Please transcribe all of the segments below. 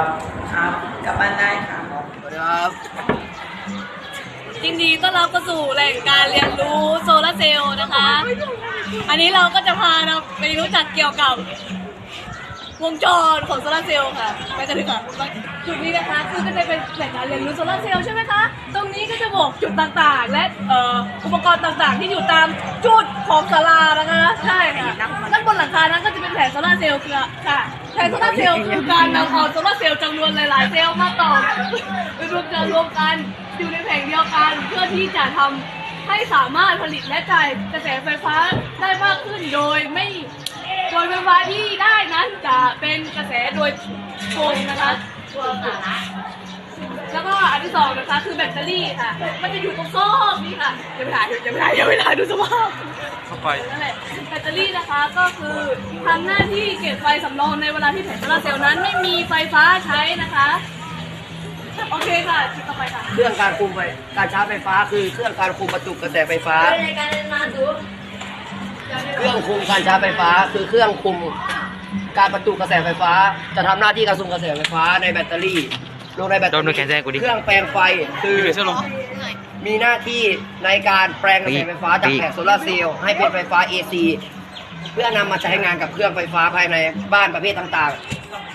ครับ ครับกลับบ้านได้ค่ะสวัสดีครับยินดีต้อนรับเข้าสู่แหล่งการเรียนรู้โซลาร์เซลล์นะคะ อันนี้เราก็จะพาเราไปรู้จักเกี่ยวกับวงจรของโซลาร์เซลล์ค่ะ ไปกันเลยค่ะ จุดนี้นะคะคือก็จะเป็นแหล่งการเรียนรู้โซลาร์เซลล์ใช่ไหมคะ ตรงนี้ก็จะบอกจุดต่างๆ และเอ่ออุปกรณ์ต่างๆ ที่อยู่ตามจุดของศาลานะคะใช่ค่ะด้านบนหลังคานั้นก็จะเป็นแผงโซลาร์เซลล์ค่ะค่ะแผงโซลาร์เซลล์คือการนำเอาโซลาร์เซลล์จำนวนหลายๆเซลล์มาต่อไปรวมกันรวมกันอยู่ในแผงเดียวกันเพื่อที่จะทำให้สามารถผลิตและจ่ายกระแสไฟฟ้าได้มากขึ้นโดยไม่ โดยไฟฟ้าที่ได้นั้นจะเป็นกระแสโดยตรงนะคะแล้วก็อันที่สองนะคะคือแบตเตอรี่ค่ะ มันจะอยู่ตรงซอกนี่ค่ะอย่าไปถ่ายอย่าไปถ่ายอย่าไปถ่ายดูสภาพเข้าไปนั่นแหละแบตเตอรี่นะคะก็คือทำหน้าที่เก็บไฟสำรองในเวลาที่แผงโซลาร์เซลล์นั้นไม่มีไฟฟ้าใช้นะคะ โอเคค่ะชิ้นต่อไปค่ะ เครื่องการคุมไฟการชาร์จไฟฟ้าคือเครื่องการคุมประจุกระแสไฟฟ้า ในการเรียนมาดู เครื่องคุมการชาร์จไฟฟ้า คือเครื่องคุมการประจุกระแสไฟฟ้า จะทำหน้าที่การส่งกระแสไฟฟ้าในแบตเตอรี่ลงในแบตเตอโดนดูรี่แขนแซงกูดิเครื่องแปลงไฟคือพี่เสื้อลง มีหน้าที่ในการแปลงกระแสไฟฟ้าจากปีแผงโซลาร์เซลล์ให้เป็นไฟฟ้า AC เพื่อนำมาใช้งานกับเครื่องไฟฟ้าภายในบ้านประเภทต่าง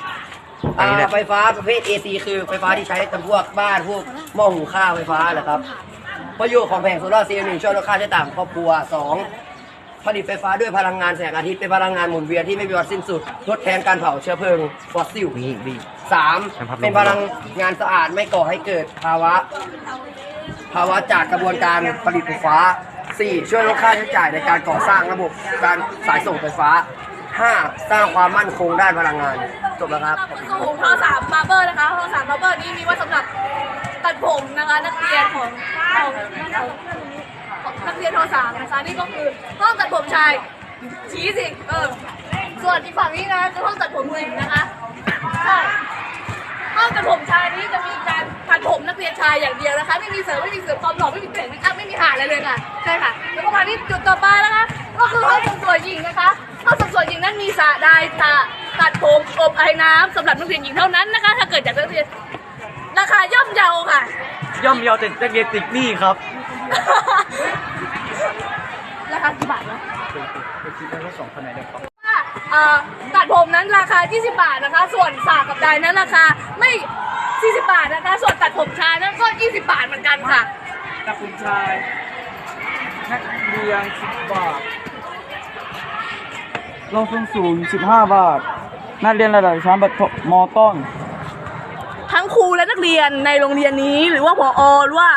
ๆอ่าไฟฟ้าประเภท AC คือไฟฟ้าที่ใช้กับพวกบ้านพวกหม้อหุงข้าวไฟฟ้าแหละครับประโยชน์ของแผงโซลาร์เซลล์หนึ่งช่วยลดค่าใช้จ่ายของครอบครัวสอง ผลิตไฟฟ้าด้วยพลังงานแสงอาทิตย์เป็นพลังงานหมุนเวียนที่ไม่มีวันสิ้นสุด ทดแทนการเผาเชื้อเพลิงฟอสซิลมีมีสามครับเป็นพลังงานสะอาดไม่ก่อให้เกิดภาวะ ภาวะจากกระบวนการผลิตไฟฟ้า 4. ช่วยลดค่าใช้จ่ายในการก่อสร้างระบบการสายส่งไฟฟ้า 5. สร้างความมั่นคงด้านพลังงาน จบแล้วครับสู่ทอสามบาร์เบอร์นะคะทอสามบาร์เบอร์นี้มีไว้สำหรับตัดผมนะคะนักเรียนของของของนัก เรียนทอสามนะคะนี่ก็คือห้องตัดผมชายชี้สิเออส่วนอีกฝั่งนี้นะคือห้องตัดผมหญิงนะคะใช่ห้องตัดผมชายนี้จะมีการตัดผมนักเรียนชายอย่างเดียวนะคะ ไม่มีเสริมไม่มีเสริมความหล่อไม่มีแต่งไม่อัพไม่มีหาอะไรเลยค่ะใช่ค่ะแล้วก็มาที่จุดต่อไปนะคะก็คือห้องสริมสวยหญิงนะคะห้องสริมสวยหญิงนั้นมีสระใดสระตัดผมอบไอ้น้ำสำหรับนักเรียนหญิงเท่านั้นนะคะ ถ้าเกิดจากนักเรียนราคาย่อมเยาค่ะ ย่อมเยาวแต่นักเรียนติดหนี้ครับ ราคากี่บาทวะว่าเอ่อตัดผมนั้นราคา 20 บาทนะคะ ส่วนสากกับไดายนั้นราคาไม่ 40 บาทนะคะ ส่วนตัดผมชายนั้นก็ 20 บาทเหมือนกันค่ะนักคุณชายนักเรียนสิบบาทรองทรงสูงสิบห้าบาท นักเรียนระดับชั้นประถมมต้น ทั้งครูและนักเรียนในโรงเรียนนี้หรือว่าพอหรือว่า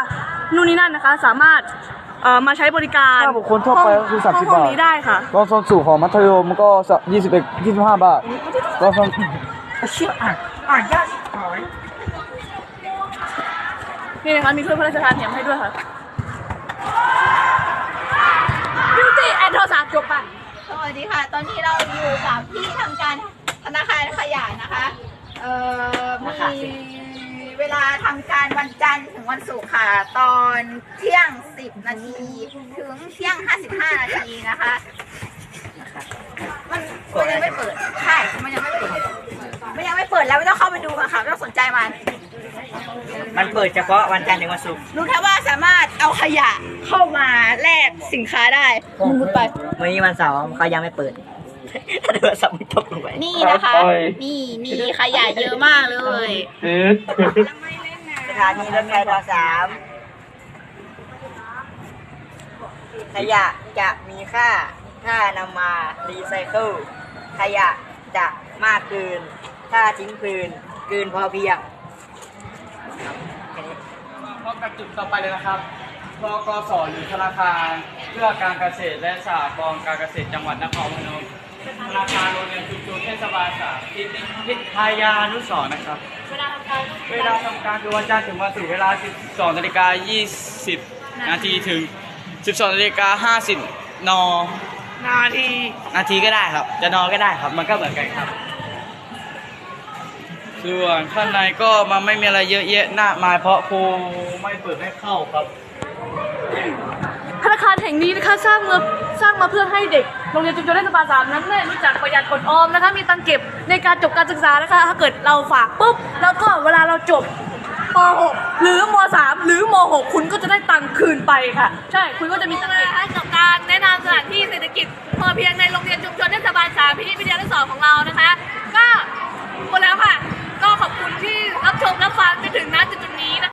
นู่นนี่นั่นนะคะ สามารถเอ่อมาใช้บริการถ้าบุคคลทั่วไปก็คือห้ง30ห้องบาท นี้ได้ค่ะรองทรงสูงของมัธยมก็ยี่สิบเอ็ดยี่สิบห้าบาทรองทรงนี่นะคะมีถ้วยพระราชทานแถมให้ด้วยค่ะ Beauty and โทรศัพท์จบป่ะสวัสดีค่ะ ตอนนี้เราอยู่กับที่ทำการธนาคารขยะนะคะ เอ่อ มี เวลาทำการวันจันทร์ถึงวันศุกร์ค่ะ ตอนเที่ยง 10 นาที ถึงเที่ยง 55 นาทีนะคะ มันมันยังไม่เปิด ใช่ มันยังไม่เปิด มันยังไม่เปิดแล้วไม่ต้องเข้าไปดูค่ะไม่ต้องสนใจมัน มันเปิดเฉพาะวันจันทร์ถึงวันศุกร์รู้แค่ว่าสามารถเอาขยะเข้ามาแลกสินค้าได้มึงพูดไป วันนี้วันเสาร์เขายังไม่เปิด ถ้าโทรศัพท์มันตกลงไปนี่นะคะ นี่มีขยะเยอะมากเลยสถานีรถไฟทอสามขยะจะมีค่า ถ้านำมารีไซเคิล ขยะจะมากเกิน ถ้าทิ้งคืนเกินพอเพียงครับแค่นี้พบกับจุดต่อไปเลยนะครับทกสหรือธนาคาร เพื่อการเกษตรและสหกรณ์การเกษตรจังหวัดนครพนม ธนาคารโรงเรียนชุมชนเทศบาลสามทิศทิศทายานุสรณ์นะครับ เวลาทำการเวลาทำการคือวันจันทร์ถึงวันศุกร์เวลา 12นาฬิกา20 นาทีถึง 12นาฬิกา50นนาที นาทีก็ได้ครับ จะนอนก็ได้ครับ มันก็เหมือนกันครับ ส่วนข้างในก็มันไม่มีอะไรเยอะแยะหน้ามายเพราะครูไม่เปิดให้เข้าครับ ธนาคารแห่งนี้นะคะสร้างมาสร้างมาเพื่อให้เด็กโรงเรียนชุมชนเทศบาลสามนั้นได้รู้จักประหยัดอดออมนะคะมีตังเก็บในการจบการศึกษานะคะถ้าเกิดเราฝากปุ๊บแล้วก็เวลาเราจบป .6 หรือม .3 หรือม .6 คุณก็จะได้ตังค์คืนไปค่ะ ใช่คุณก็จะมีตังค์เก็บกับการแนะนำสถานที่เศรษฐกิจพอเพียงในโรงเรียนชุมชนเทศบาลสามพิ